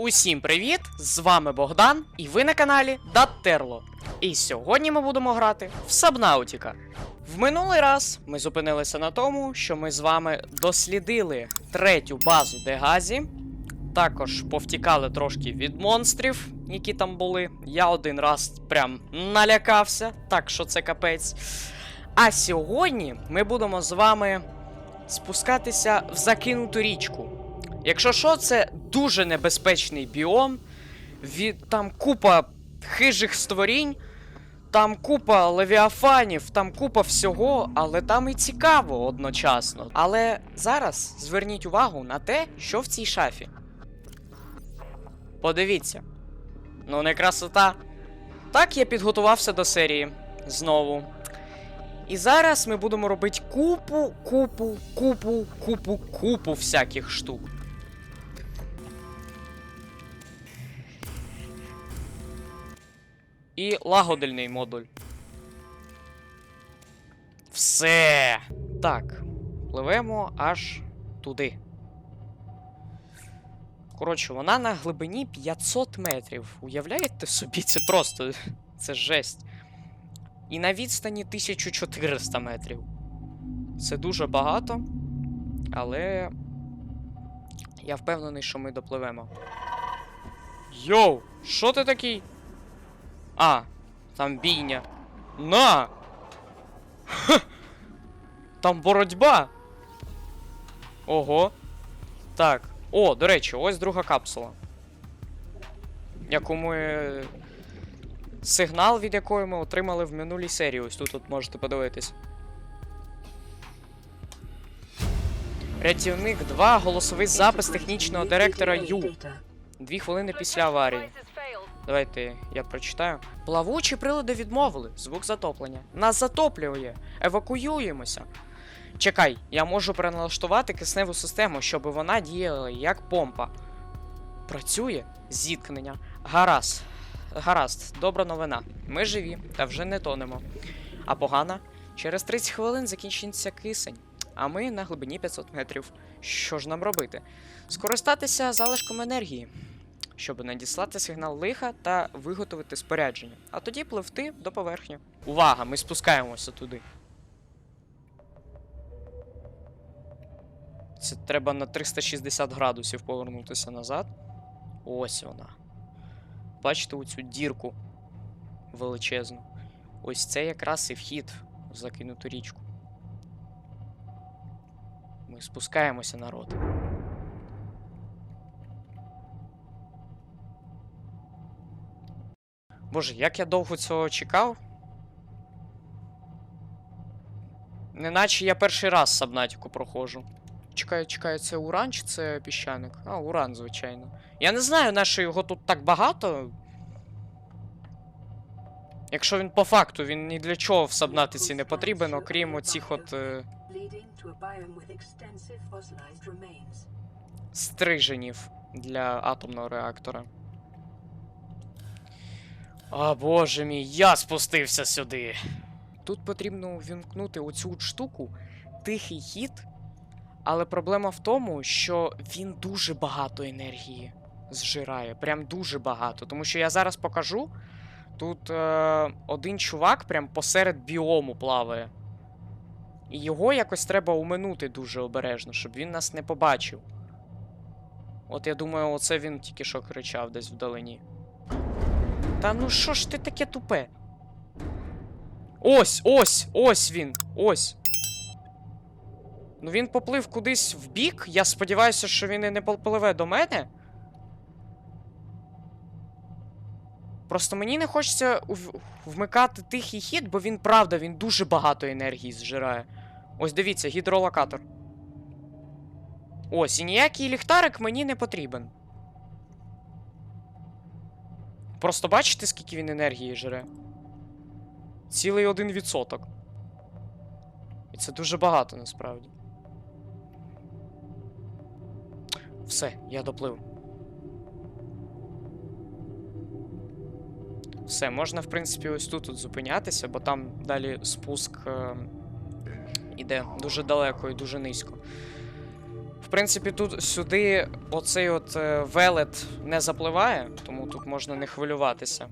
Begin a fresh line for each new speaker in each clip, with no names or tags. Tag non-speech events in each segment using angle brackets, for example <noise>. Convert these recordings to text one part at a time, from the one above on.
Усім привіт! З вами Богдан, і ви на каналі Даттерло. І сьогодні ми будемо грати в Сабнаутіка. В минулий раз ми зупинилися на тому, що ми з вами дослідили третю базу Дегазі. Також повтікали трошки від монстрів, які там були. Я один раз прям налякався, так що це капець. А сьогодні ми будемо з вами спускатися в закинуту річку. Якщо що, це дуже небезпечний біом. Від там купа хижих створінь, там купа левіафанів, там купа всього, але там і цікаво одночасно. Але зараз зверніть увагу на те, що в цій шафі. Подивіться. Ну, не красота. Так я підготувався до серії знову. І зараз ми будемо робити купу, купу, купу, купу, купу всяких штук. І лагодильний модуль. Все. Так. Пливемо аж туди. Коротше, вона на глибині 500 метрів. Уявляєте собі, це просто. Це жесть. І на відстані 1400 метрів. Це дуже багато. Але. Я впевнений, що ми допливемо. Йоу! Що ти такий? А, там бійня. На! Ха! Там боротьба. Ого. Так. О, до речі, ось друга капсула. Яку ми. Сигнал, від якої ми отримали в минулій серії. Ось тут, тут можете подивитись. Рятівник 2, голосовий запис технічного директора Ю. Дві хвилини після аварії. Давайте я прочитаю. Плавучі прилади відмовили. Звук затоплення. Нас затоплює. Евакуюємося. Чекай, я можу переналаштувати кисневу систему, щоб вона діяла як помпа. Працює зіткнення. Гаразд. Гаразд, добра новина. Ми живі та вже не тонемо. А погана, через 30 хвилин закінчиться кисень, а ми на глибині 500 метрів. Що ж нам робити? Скористатися залишком енергії, щоб надіслати сигнал лиха та виготовити спорядження, а тоді пливти до поверхні. Увага! Ми спускаємося туди. Це треба на 360 градусів повернутися назад. Ось вона. Бачите оцю дірку величезну. Ось це якраз і вхід в закинуту річку. Ми спускаємося, народ. Боже, як я довго цього чекав. Неначе я перший раз Сабнатіку проходжу. Чекаю, чекаю, це уран чи це піщаник? А, уран, звичайно. Я не знаю, на що його тут так багато. Якщо він по факту, він ні для чого в Сабнатиці не потрібен, окрім оцих от е, стриженів для атомного реактора. О, боже мій, я спустився сюди. Тут потрібно увімкнути оцю штуку, тихий хід. Але проблема в тому, що він дуже багато енергії зжирає. Прям дуже багато. Тому що я зараз покажу. Тут е, один чувак прям посеред біому плаває. І його якось треба уминути дуже обережно, щоб він нас не побачив. От я думаю, оце він тільки що кричав десь вдалині. Та ну що ж ти таке тупе? Ось, ось, ось він. Ось. Ну він поплив кудись в бік. Я сподіваюся, що він і не попливе до мене. Просто мені не хочеться вмикати тихий хід, бо він правда, він дуже багато енергії зжирає. Ось дивіться, гідролокатор. Ось, і ніякий ліхтарик мені не потрібен. Просто бачите, скільки він енергії жре? Цілий один відсоток. І це дуже багато насправді. Все, я доплив. Все, можна, в принципі, ось тут от зупинятися, бо там далі спуск е, іде дуже далеко і дуже низько. В принципі, тут сюди оцей от е, велет не запливає, тому тут можна не хвилюватися.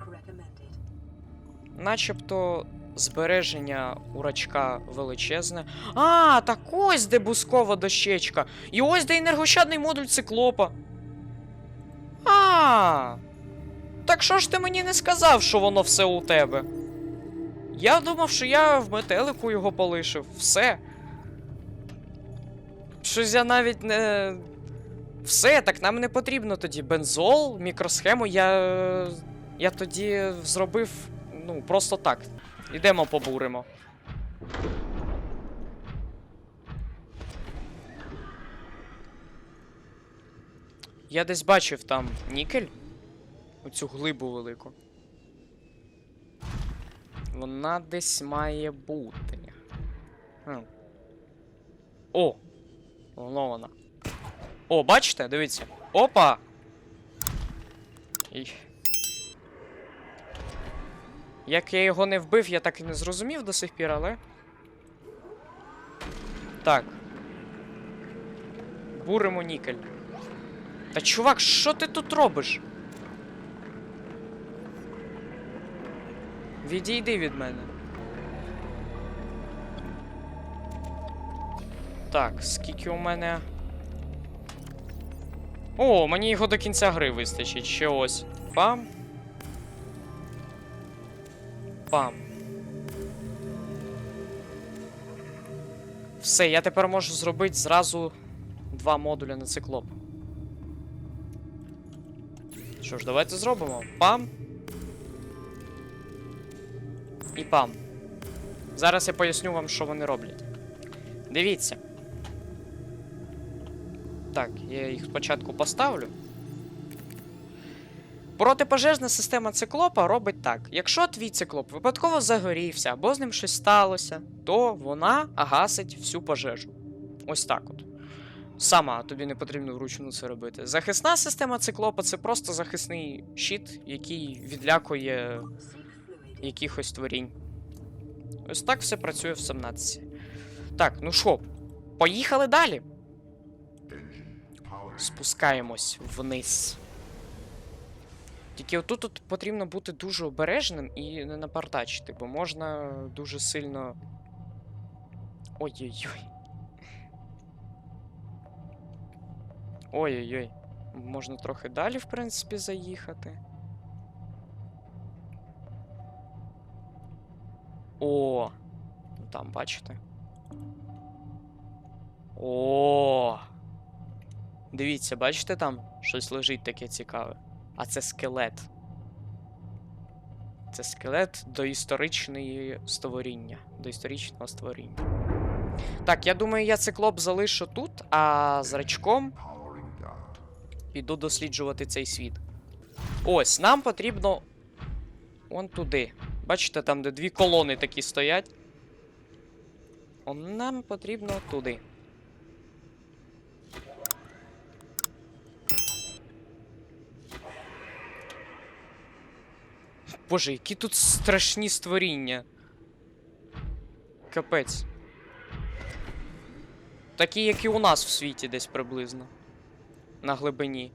Начебто збереження урачка величезне. А, так ось де бускова дощечка. І ось де енергощадний модуль циклопа. А. Так що ж ти мені не сказав, що воно все у тебе? Я думав, що я в метелику його полишив. Все. Щось я навіть не. Все, так нам не потрібно тоді бензол, мікросхему. Я. Я тоді зробив. Ну, просто так. Ідемо побуримо. Я десь бачив там нікель. Оцю глибу велику. Вона десь має бути. Хм. О! Воно. О, бачите? Дивіться. Опа! І... Як я його не вбив, я так і не зрозумів до сих пір, але. Так. Буримо нікель. Та чувак, що ти тут робиш? Відійди від мене. Так, скільки у мене. О, мені його до кінця гри вистачить. Ще ось. Пам. Пам. Все, я тепер можу зробити зразу два модуля на циклоп. Що ж, давайте зробимо. Пам. І пам. Зараз я поясню вам, що вони роблять. Дивіться. Так, я їх спочатку поставлю. Протипожежна система циклопа робить так: якщо твій циклоп випадково загорівся або з ним щось сталося, то вона гасить всю пожежу. Ось так от. Сама тобі не потрібно вручну це робити. Захисна система циклопа це просто захисний щит, який відлякує якихось творінь. Ось так все працює в 17. Так, ну що, поїхали далі. Спускаємось вниз. Тільки отут от потрібно бути дуже обережним і не напартачити, бо можна дуже сильно. Ой-ой-ой. Ой-ой-ой. Можна трохи далі, в принципі, заїхати. О, ну там, бачите? О. Дивіться, бачите там щось лежить таке цікаве. А це скелет. Це скелет доісторичної створіння. Доісторичного створіння. Так, я думаю, я циклоп залишу тут, а зрачком піду досліджувати цей світ. Ось, нам потрібно. Вон туди. Бачите, там, де дві колони такі стоять. Нам потрібно туди. Боже, які тут страшні створіння. Капець. Такі, як і у нас в світі десь приблизно. На глибині.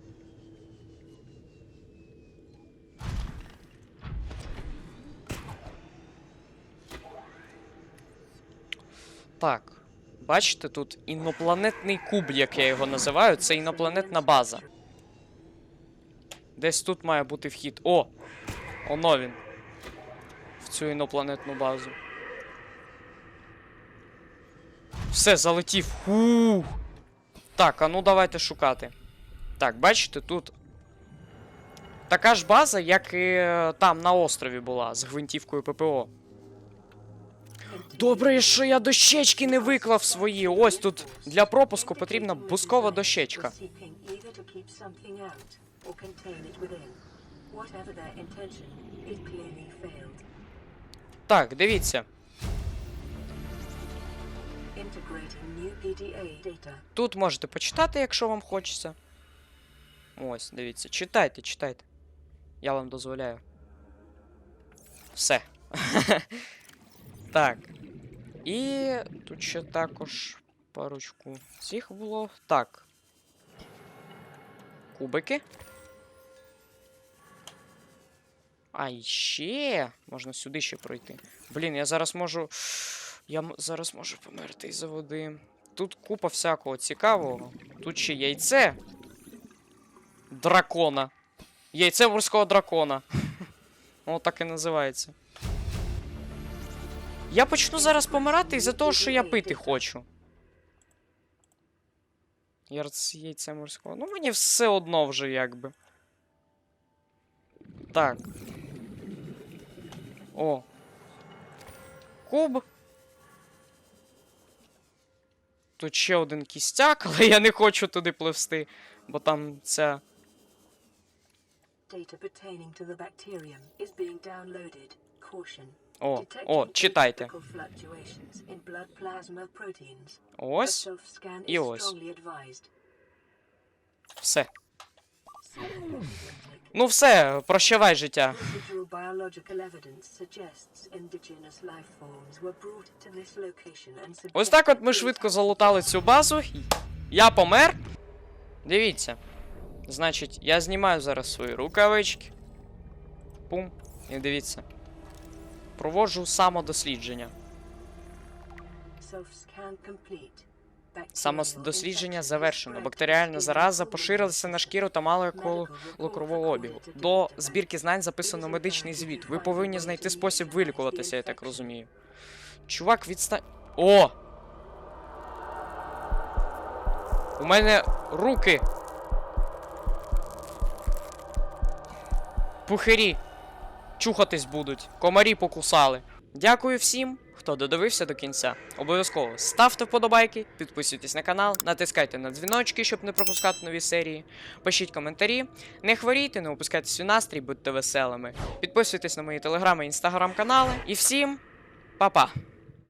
Так. Бачите, тут інопланетний куб, як я його називаю, це інопланетна база. Десь тут має бути вхід. О! Оно він. В цю інопланетну базу. Все, залетів. Фух. Так, а ну давайте шукати. Так, бачите, тут. Така ж база, як і е, там на острові була з гвинтівкою ППО. Добре, що я дощечки не виклав свої. Ось тут для пропуску потрібна бускова дощечка. Так, дивіться. Тут можете почитати, якщо вам хочеться. Ось, дивіться. Читайте, читайте. Я вам дозволяю. Все. <laughs> так. І тут ще також парочку цих було. Так. кубики. А ще можна сюди ще пройти. Блін, я зараз можу. Я зараз можу померти із-за води. Тут купа всякого цікавого. Тут ще яйце. Дракона. Яйце морського дракона. <laughs> Воно так і називається. Я почну зараз помирати із-за того, що я пити хочу. Яйце морського. Ну мені все одно вже якби. Так. О. Куб. Тут ще один кістяк, але я не хочу туди пливсти, бо там ця. О, о, читайте. Ось. І ось. Все. Ну все, прощавай життя. Ось так от ми швидко залутали цю базу. Я помер. Дивіться. Значить, я знімаю зараз свої рукавички. Пум. І дивіться. Проводжу самодослідження.
Self-scan complete.
Самодослідження завершено. Бактеріальна зараза поширилася на шкіру та мала коло обігу. До збірки знань записано медичний звіт. Ви повинні знайти спосіб вилікуватися, я так розумію. Чувак, відстань. О! У мене руки. Пухирі. Чухатись будуть. Комарі покусали. Дякую всім, хто додивився до кінця. Обов'язково ставте вподобайки, підписуйтесь на канал, натискайте на дзвіночки, щоб не пропускати нові серії. Пишіть коментарі. Не хворійте, не опускайтесь у настрій, будьте веселими. Підписуйтесь на мої телеграми і інстаграм канали. І всім па-па!